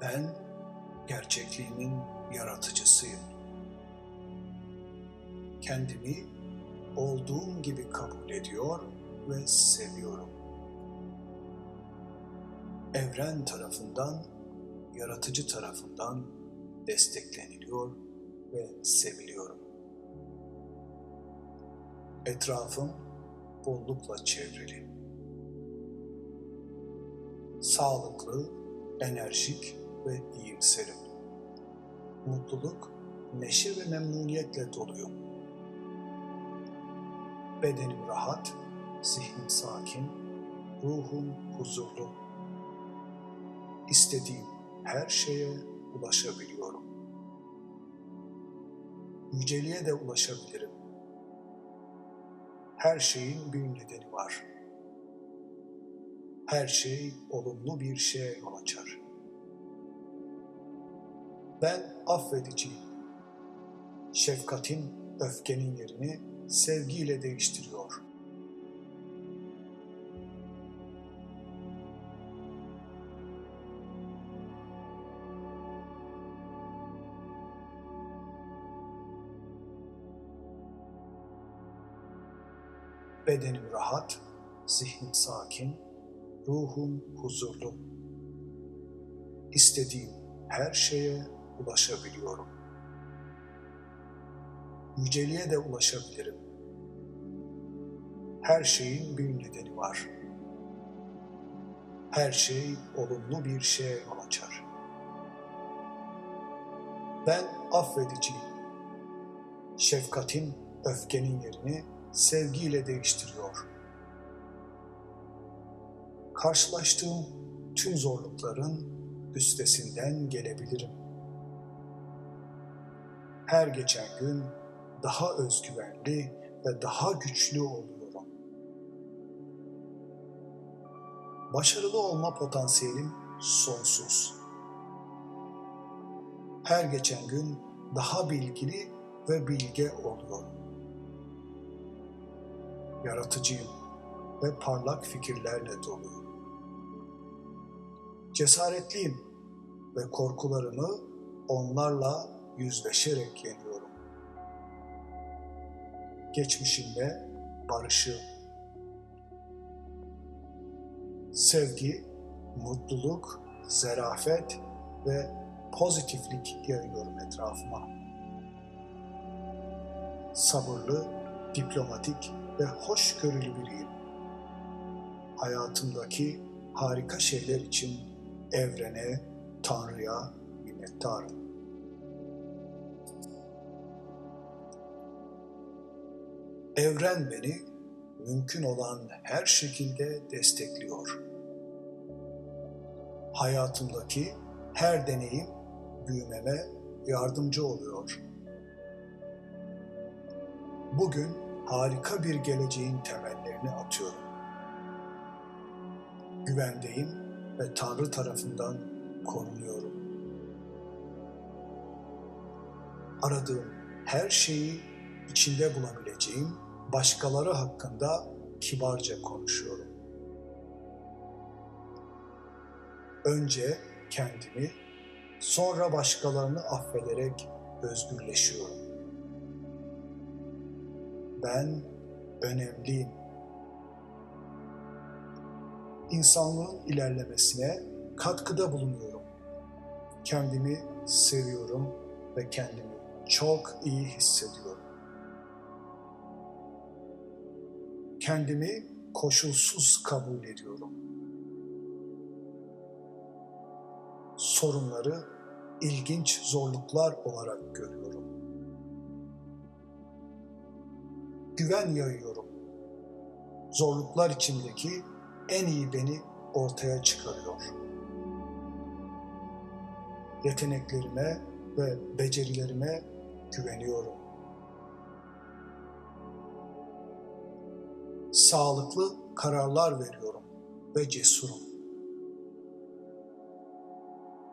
Ben gerçekliğimin yaratıcısıyım. Kendimi olduğum gibi kabul ediyor ve seviyorum. Evren tarafından, yaratıcı tarafından destekleniliyor ve seviliyorum. Etrafım bollukla çevrili. Sağlıklı, enerjik ve iyimserim. Mutluluk, neşe ve memnuniyetle doluyum. Bedenim rahat, zihnim sakin, ruhum huzurlu. İstediğim her şeye ulaşabiliyorum. Yüceliğe de ulaşabilirim. Her şeyin bir nedeni var. Her şey olumlu bir şeye yol açar. Ben affediciyim. Şefkatin öfkenin yerini sevgiyle değiştiriyor. Bedenim rahat, zihnim sakin, ruhum huzurlu. İstediğim her şeye ulaşabiliyorum. Yüceliğe de ulaşabilirim. Her şeyin bir nedeni var. Her şey olumlu bir şeye yol açar. Ben affediciyim. Şefkatin öfkenin yerini sevgiyle değiştiriyor. Karşılaştığım tüm zorlukların üstesinden gelebilirim. Her geçen gün daha özgüvenli ve daha güçlü oluyorum. Başarılı olma potansiyelim sonsuz. Her geçen gün daha bilgili ve bilge oluyorum. Yaratıcıyım ve parlak fikirlerle doluyum. Cesaretliyim ve korkularımı onlarla yüzleşerek yeniyorum. Geçmişimle barışığım. Sevgi, mutluluk, zerafet ve pozitiflik yayıyorum etrafıma. Sabırlı, diplomatik ve hoşgörülü biriyim. Hayatımdaki harika şeyler için evrene, Tanrı'ya minnettarım. Evren beni mümkün olan her şekilde destekliyor. Hayatımdaki her deneyim büyümeme yardımcı oluyor. Bugün harika bir geleceğin temellerini atıyorum. Güvendeyim ve Tanrı tarafından korunuyorum. Aradığım her şeyi içinde bulabileceğim başkaları hakkında kibarca konuşuyorum. Önce kendimi, sonra başkalarını affederek özgürleşiyorum. Ben önemliyim. İnsanlığın ilerlemesine katkıda bulunuyorum. Kendimi seviyorum ve kendimi çok iyi hissediyorum. Kendimi koşulsuz kabul ediyorum. Sorunları ilginç zorluklar olarak görüyorum. Güven yayıyorum. Zorluklar içindeki en iyi beni ortaya çıkarıyor. Yeteneklerime ve becerilerime güveniyorum. sağlıklı kararlar veriyorum ve cesurum.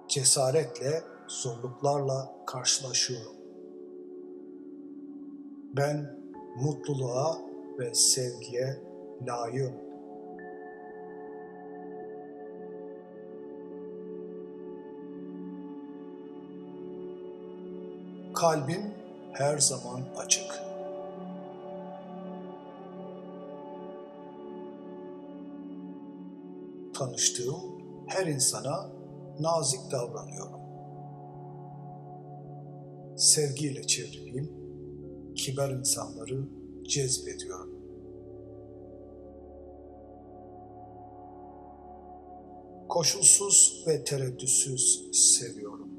Cesaretle, zorluklarla karşılaşıyorum. Ben mutluluğa ve sevgiye layığım. Kalbim her zaman açık.'' Tanıştığım her insana nazik davranıyorum. Sevgiyle çevriliyim, kibar insanları cezbediyorum. Koşulsuz ve tereddütsüz seviyorum.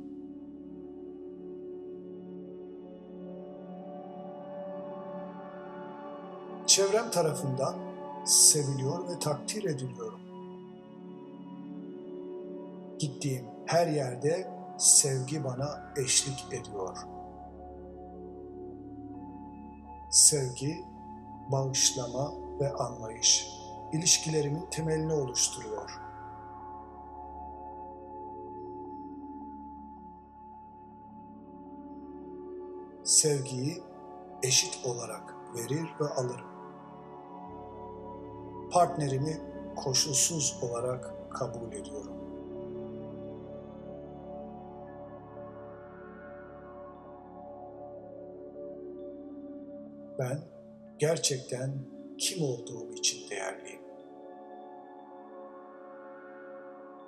Çevrem tarafından seviliyor ve takdir ediliyorum. Gittiğim her yerde sevgi bana eşlik ediyor. Sevgi, bağışlama ve anlayış ilişkilerimin temelini oluşturuyor. Sevgiyi eşit olarak verir ve alırım. Partnerimi koşulsuz olarak kabul ediyorum. Ben gerçekten kim olduğum için değerliyim.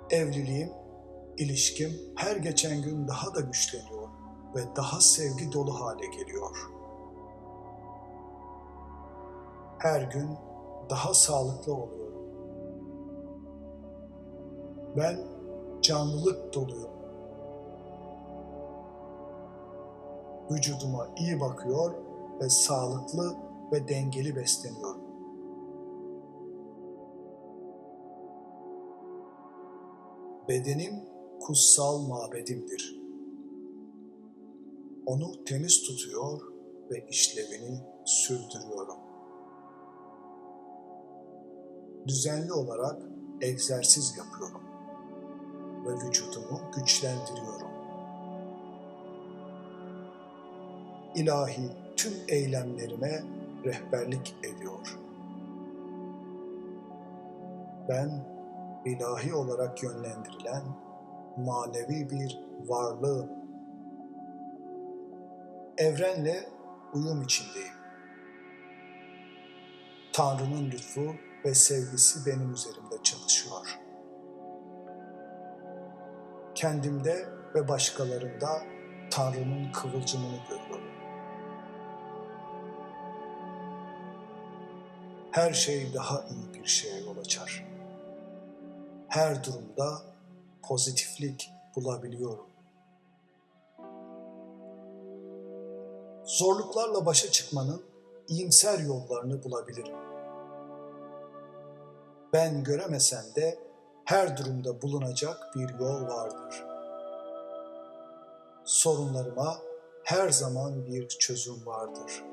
Evliliğim, ilişkim her geçen gün daha da güçleniyor ve daha sevgi dolu hale geliyor. Her gün daha sağlıklı oluyorum. Ben canlılık doluyum. Vücuduma iyi bakıyor ve sağlıklı ve dengeli besleniyorum. Bedenim kutsal mabedimdir. Onu temiz tutuyor ve işlevini sürdürüyorum. Düzenli olarak egzersiz yapıyorum ve vücudumu güçlendiriyorum. İlahi tüm eylemlerime rehberlik ediyor. Ben ilahi olarak yönlendirilen manevi bir varlığım. Evrenle uyum içindeyim. Tanrı'nın lütfu ve sevgisi benim üzerimde çalışıyor. Kendimde ve başkalarında Tanrı'nın kıvılcımını görüyorum. Her şey daha iyi bir şeye yol açar. Her durumda pozitiflik bulabiliyorum. Zorluklarla başa çıkmanın iyimser yollarını bulabilirim. Ben göremesem de her durumda bulunacak bir yol vardır. Sorunlarıma her zaman bir çözüm vardır.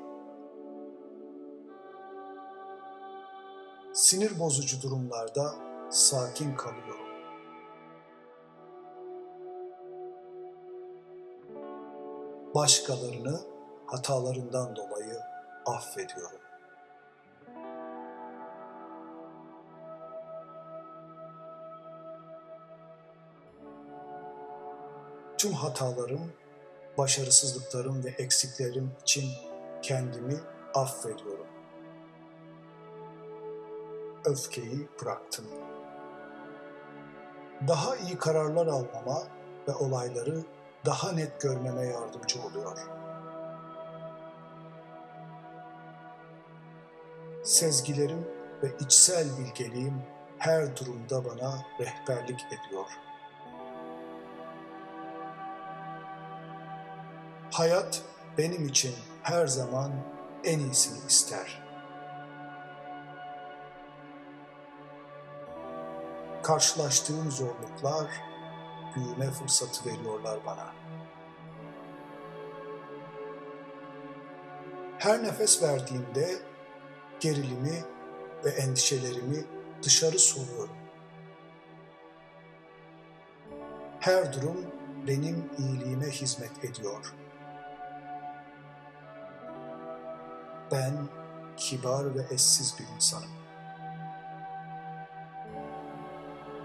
Sinir bozucu durumlarda sakin kalıyorum. Başkalarını hatalarından dolayı affediyorum. Tüm hatalarım, başarısızlıklarım ve eksiklerim için kendimi affediyorum. Öfkeyi bıraktım. Daha iyi kararlar almama ve olayları daha net görmeme yardımcı oluyor. Sezgilerim ve içsel bilgeliğim her durumda bana rehberlik ediyor. Hayat benim için her zaman en iyisini ister. Karşılaştığım zorluklar büyüme fırsatı veriyorlar bana. Her nefes verdiğimde gerilimi ve endişelerimi dışarı soruyorum. Her durum benim iyiliğime hizmet ediyor. Ben kibar ve eşsiz bir insanım.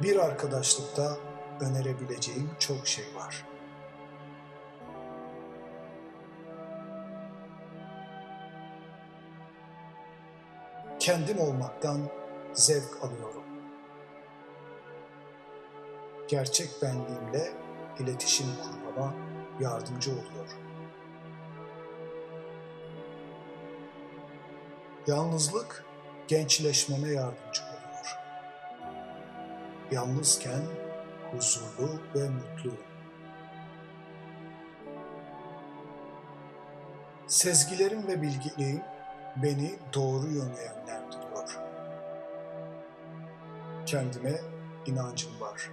bir arkadaşlıkta önerebileceğim çok şey var. Kendim olmaktan zevk alıyorum. Gerçek benliğimle iletişim kurmama yardımcı oluyor. Yalnızlık gençleşmeme yardımcı Yalnızken huzurlu ve mutluyum. Sezgilerim ve bilgiliğim beni doğru yöne yönlendiriyor. Kendime inancım var.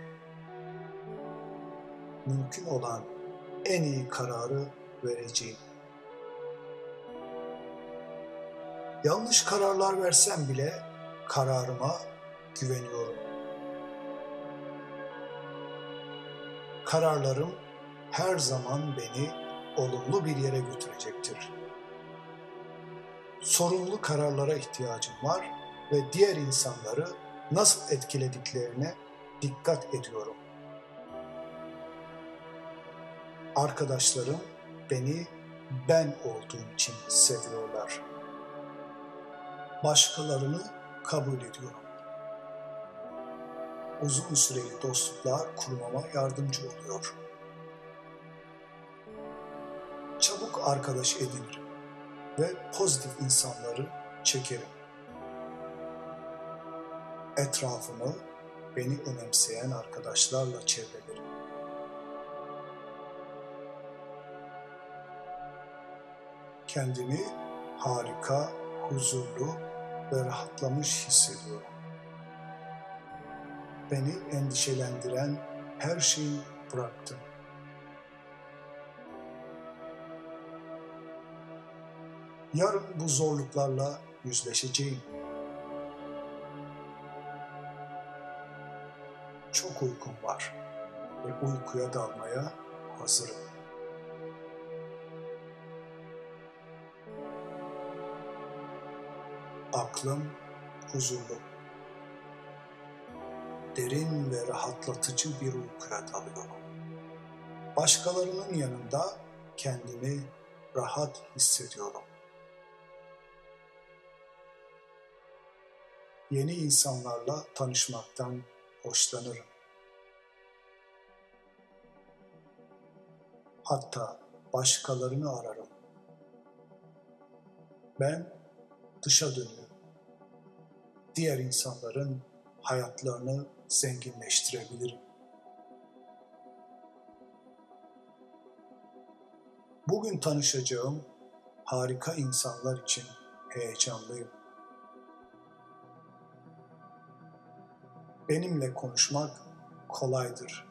Mümkün olan en iyi kararı vereceğim. Yanlış kararlar versem bile kararıma güveniyorum. Kararlarım her zaman beni olumlu bir yere götürecektir. Sorumlu kararlara ihtiyacım var ve diğer insanları nasıl etkilediklerine dikkat ediyorum. Arkadaşlarım beni ben olduğum için seviyorlar. Başkalarını kabul ediyorum. Uzun süreli dostluklar kurmama yardımcı oluyor. Çabuk arkadaş edinirim ve pozitif insanları çekerim. Etrafımı beni önemseyen arkadaşlarla çevrelerim. Kendimi harika, huzurlu ve rahatlamış hissediyorum. Beni endişelendiren her şeyi bıraktım. Yarın bu zorluklarla yüzleşeceğim. Çok uykum var ve uykuya dalmaya hazırım. Aklım huzurlu. Derin ve rahatlatıcı bir uykuya dalıyorum. Başkalarının yanında kendimi rahat hissediyorum. Yeni insanlarla tanışmaktan hoşlanırım. Hatta başkalarını ararım. Ben dışa dönüyorum. Diğer insanların hayatlarını zenginleştirebilirim. Bugün tanışacağım harika insanlar için heyecanlıyım. Benimle konuşmak kolaydır.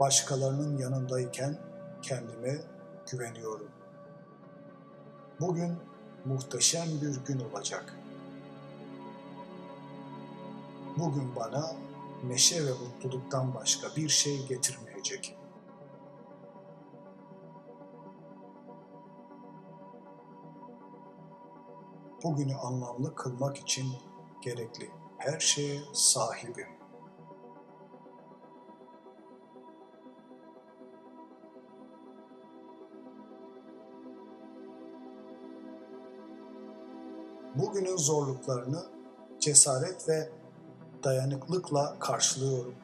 Başkalarının yanındayken kendime güveniyorum. Bugün muhteşem bir gün olacak. Bugün bana neşe ve mutluluktan başka bir şey getirmeyecek. Bugünü anlamlı kılmak için gerekli her şeye sahibim. Bugünün zorluklarını cesaret ve dayanıklıkla karşılıyorum.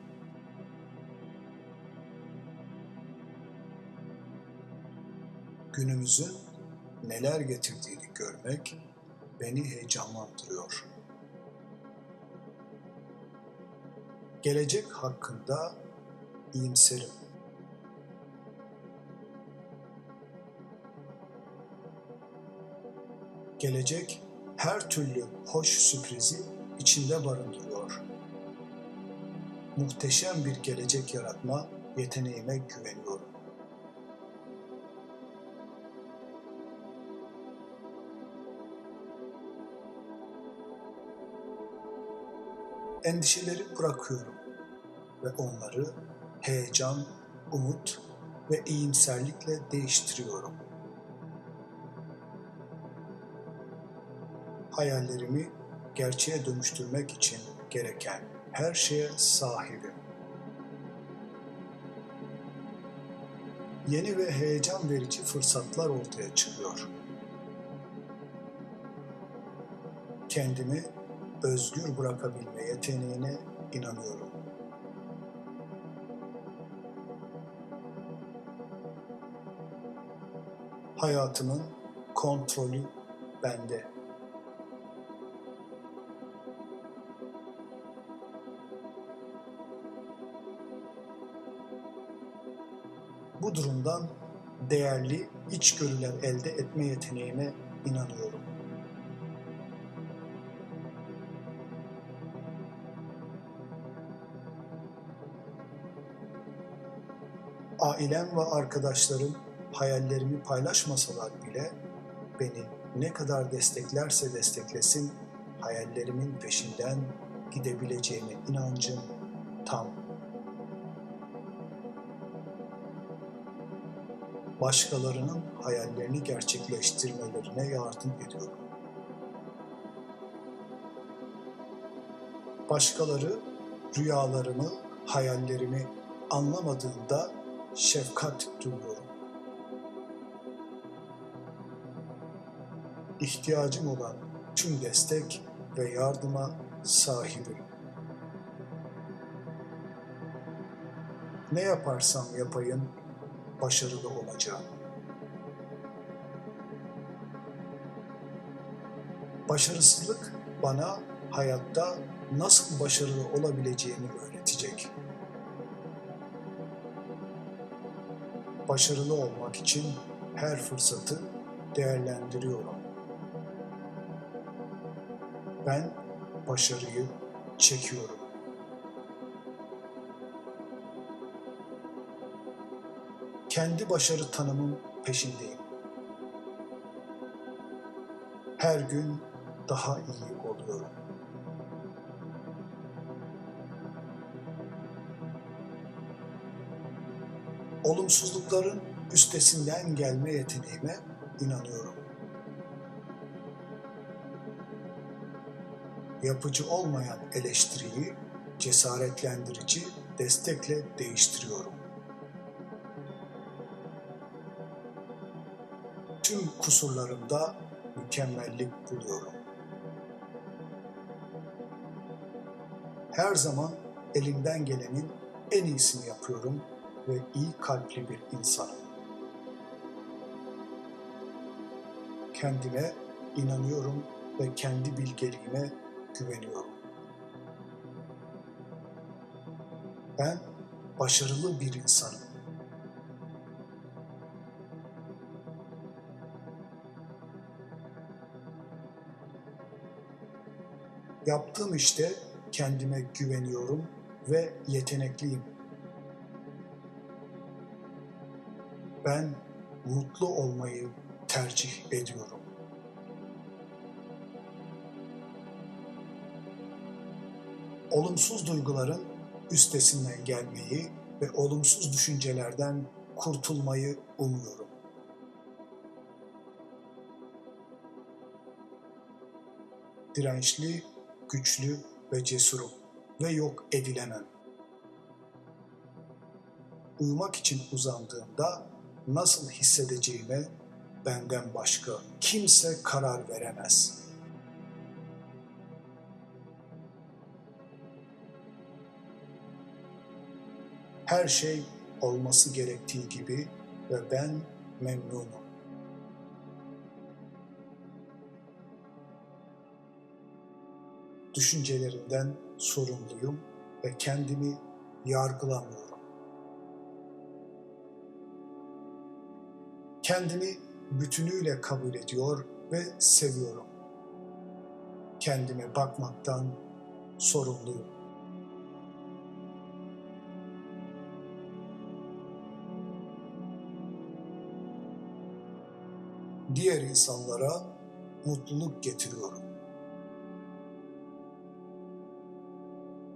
Günümüzün neler getirdiğini görmek beni heyecanlandırıyor. Gelecek hakkında iyimserim. Gelecek her türlü hoş sürprizi içinde barındırıyor. Muhteşem bir gelecek yaratma yeteneğime güveniyorum. Endişeleri bırakıyorum ve onları heyecan, umut ve iyimserlikle değiştiriyorum. Hayallerimi gerçeğe dönüştürmek için gereken her şeye sahibim. Yeni ve heyecan verici fırsatlar ortaya çıkıyor. kendimi özgür bırakabilme yeteneğine inanıyorum. Hayatımın kontrolü bende. Bu durumdan değerli içgörüler elde etme yeteneğime inanıyorum. Ailem ve arkadaşlarım hayallerimi paylaşmasalar bile beni ne kadar desteklerse desteklesin hayallerimin peşinden gidebileceğime inancım tam. Başkalarının hayallerini gerçekleştirmelerine yardım ediyorum. Başkaları rüyalarımı, hayallerimi anlamadığında şefkat duyuyorum. İhtiyacım olan tüm destek ve yardıma sahibim. Ne yaparsam yapayım başarılı olacağım. Başarısızlık bana hayatta nasıl başarılı olabileceğimi öğretecek. Başarılı olmak için her fırsatı değerlendiriyorum. Ben başarıyı çekiyorum. Kendi başarı tanımım peşindeyim. Her gün daha iyi oluyorum. Olumsuzlukların üstesinden gelme yeteneğime inanıyorum. Yapıcı olmayan eleştiriyi cesaretlendirici destekle değiştiriyorum. Kusurlarımda mükemmellik buluyorum. Her zaman elimden gelenin en iyisini yapıyorum ve iyi kalpli bir insanım. Kendime inanıyorum ve kendi bilgeliğime güveniyorum. Ben başarılı bir insanım. Yaptığım işte kendime güveniyorum ve yetenekliyim. Ben mutlu olmayı tercih ediyorum. Olumsuz duyguların üstesinden gelmeyi ve olumsuz düşüncelerden kurtulmayı umuyorum. Dirençli, güçlü ve cesurum ve yok edilemem. Uyumak için uzandığımda nasıl hissedeceğime benden başka kimse karar veremez. Her şey olması gerektiği gibi ve ben memnunum. Düşüncelerimden sorumluyum ve kendimi yargılamıyorum. Kendimi bütünüyle kabul ediyor ve seviyorum. Kendime bakmaktan sorumluyum. Diğer insanlara mutluluk getiriyorum.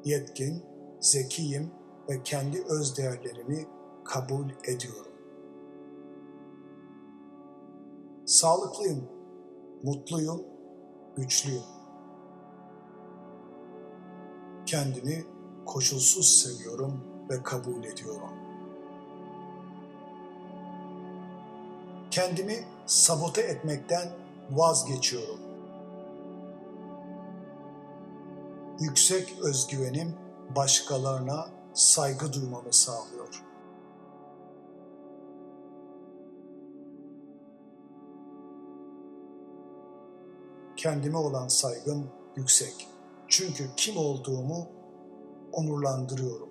Yetkin, zekiyim ve kendi öz değerlerimi kabul ediyorum. Sağlıklıyım, mutluyum, güçlüyüm. Kendimi koşulsuz seviyorum ve kabul ediyorum. Kendimi sabote etmekten vazgeçiyorum. Yüksek özgüvenim başkalarına saygı duymamı sağlıyor. Kendime olan saygım yüksek. Çünkü kim olduğumu onurlandırıyorum.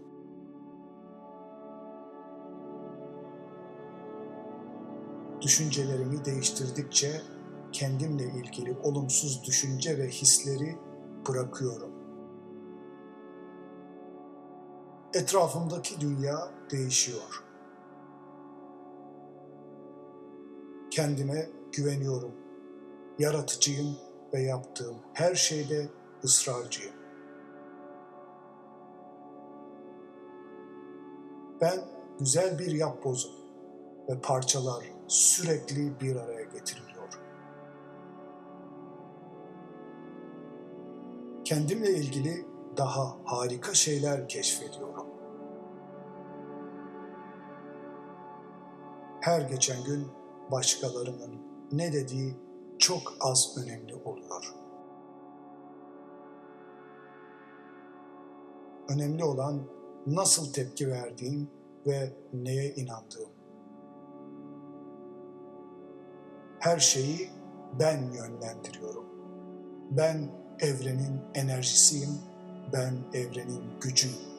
Düşüncelerimi değiştirdikçe kendimle ilgili olumsuz düşünce ve hisleri bırakıyorum. Etrafımdaki dünya değişiyor. Kendime güveniyorum. Yaratıcıyım ve yaptığım her şeyde ısrarcıyım. Ben güzel bir yapbozum ve parçalar sürekli bir araya getiriliyor. Kendimle ilgili daha harika şeyler keşfediyorum. Her geçen gün başkalarının ne dediği çok az önemli oluyor. Önemli olan nasıl tepki verdiğim ve neye inandığım. Her şeyi ben yönlendiriyorum. Ben evrenin enerjisiyim, ben evrenin gücüyüm.